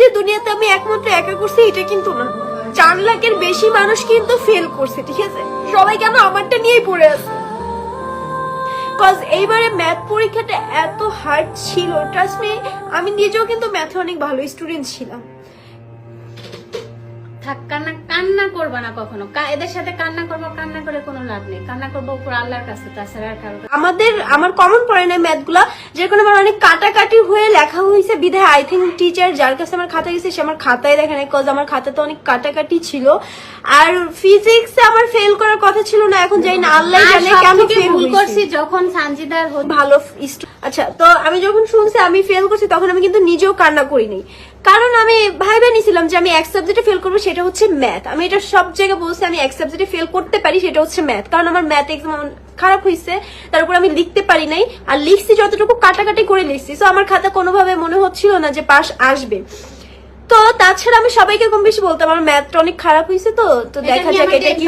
যে দুনিয়াতে আমি একমাত্র একা করছি, এটা কিন্তু না। চার লাখের বেশি মানুষ কিন্তু ফেল করছে, ঠিক আছে? সবাই কেন আমারটা নিয়েই পড়ে আছে? কজ এইবারে ম্যাথ পরীক্ষাটা এত হার্ড ছিল ট্রাস্ট মি আমি নিজেও কিন্তু ম্যাথে অনেক ভালো স্টুডেন্ট ছিলাম। থাক কান্না কান্না করবা না কখনো। এদের সাথে কান্না করব কান্না করে কোনো লাভ নেই। কান্না করব উপর আল্লাহর কাছে তাছাড়া আর কারও আমাদের আমার কমন পড়ে না ম্যাথগুলা যে আমার অনেক কাটাকাটি হয়ে লেখা হয়েছে বিধায়। আই থিঙ্ক টিচার যার কাছে আমার খাতা গেছে সে আমার খাতায় দেখে নাই কজ আমার খাতাতে অনেক কাটাকাটি ছিল। আর ফিজিক্স আমার ফেল করার কথা ছিল না এখন জানি না আল্লাহ জানে কেন ফেল ভুল করছি যখন সানজিদার ভালো আচ্ছা তো আমি যখন শুনছি আমি ফেল করছি তখন আমি কিন্তু নিজেও কান্না করিনি। কারণ আমি ভাইবে নিছিলাম যে আমি এক সাবজেক্টে ফেল করব সেটা হচ্ছে ম্যাথ আমি এটা সব জায়গায় বলছি আমি এক সাবজেক্টে ফেল করতে পারি সেটা হচ্ছে ম্যাথ কারণ আমার ম্যাথ এক্সাম খারাপ হয়েছে তার উপর আমি লিখতে পারি নাই আর লিখছি যতটুকু কাটাকাটি করে লিখছি। তো আমার খাতা কোনোভাবে মনে হচ্ছিল না যে পাস আসবে। তো তাছাড়া আমি সবাইকে কম বেশি বলতাম আমার ম্যাথটা অনেক খারাপ হয়েছে তো তো দেখা যাক এটা কি